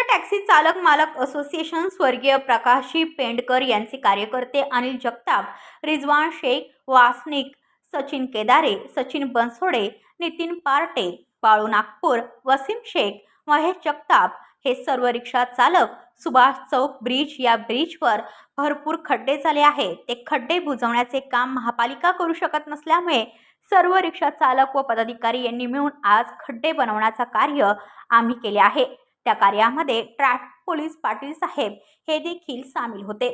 Rickshaw taxi चालक मालक association स्वर्गीय प्रकाशी पेंडकर यांचे कार्यकर्ते अनिल जगताप रिजवान शेख वासनिक सचिन केदारे सचिन बनसोडे नितीन पार्टे बाळू नागपूर वसीम शेख महेश जगताप हे सर्व रिक्षा चालक सुभाष चौक ब्रिज या ब्रिजवर भरपूर खड्डे झाले आहेत. ते खड्डे बुजवण्याचे काम महापालिका करू शकत नसल्यामुळे सर्व रिक्षा चालक व पदाधिकारी यांनी मिळून आज खड्डे बनवण्याचं कार्य आम्ही केले आहे. त्या कार्यामध्ये ट्रॅफिक पोलीस पाटील साहेब हे देखील सामील होते.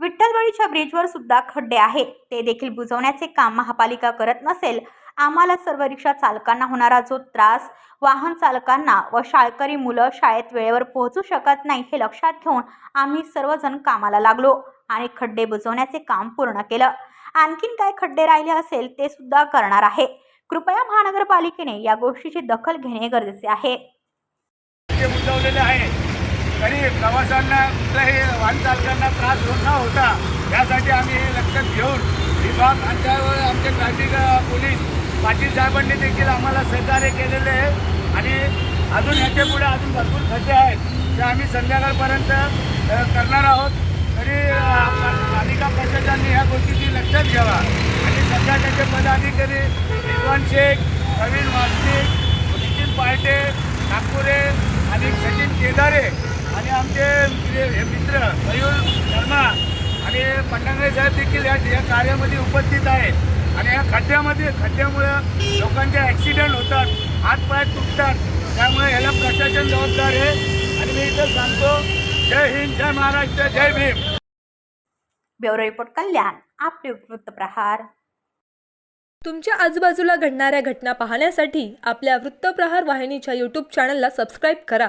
विठ्ठलवाडीच्या ब्रिजवर सुद्धा खड्डे आहेत. ते देखील बुजवण्याचे काम महापालिका करत नसेल आम्हाला सर्व रिक्षा चालकांना होणारा जो त्रास वाहन चालकांना व शाळकरी मुलं शाळेत वेळेवर पोहोचू शकत नाही हे लक्षात घेऊन आम्ही सर्वजण कामाला लागलो आणि खड्डे बुजवण्याचे काम पूर्ण केलं. आणखीन काय खड्डे राहिले असेल ते सुद्धा करणार आहे. कृपया महानगरपालिकेने या गोष्टीची दखल घेणे गरजेचे आहे. ते बुजवलेले आहे. तरी प्रवाशांना कुठल्याही वाहन चालकांना त्रास होत न होता यासाठी आम्ही हे लक्षात घेऊन विभाग आमच्यावर आमचे ट्रॅफिक पोलीस पाटील साहेबांनी देखील आम्हाला सहकार्य केलेले आहे. आणि अजून ह्याच्या पुढे अजून भरपूर खड्डे आहेत ते आम्ही संध्याकाळपर्यंत करणार आहोत. तरी पालिका प्रशासनाने ह्या गोष्टीची लक्षात घ्यावा. आणि सध्या त्याचे पदाधिकारी विद्वान शेख प्रवीण वाघ नितीन पार्टे नागपुरे आणि सचिन केदारे आणि आमचे मित्र- हे मित्र मयूर शर्मा आणि पंडांगरे साहेब देखील या या कार्यामध्ये उपस्थित आहेत. आणि या खड्ड्यामध्ये खड्ड्यामुळं लोकांचे ॲक्सिडेंट होतात हातपाय तुटतात. त्यामुळे ह्याला प्रशासन जबाबदार आहे. आणि मी इथं सांगतो जय हिंद जय महाराष्ट्र जय भीम. ब्युरो रिपोर्ट कल्याण आपले वृत्तप्रहार तुमच्या आजूबाजूला घडणाऱ्या घटना पाहण्यासाठी आपल्या वृत्तप्रहार वाहिनीच्या यूट्यूब चॅनलला सबस्क्राईब करा.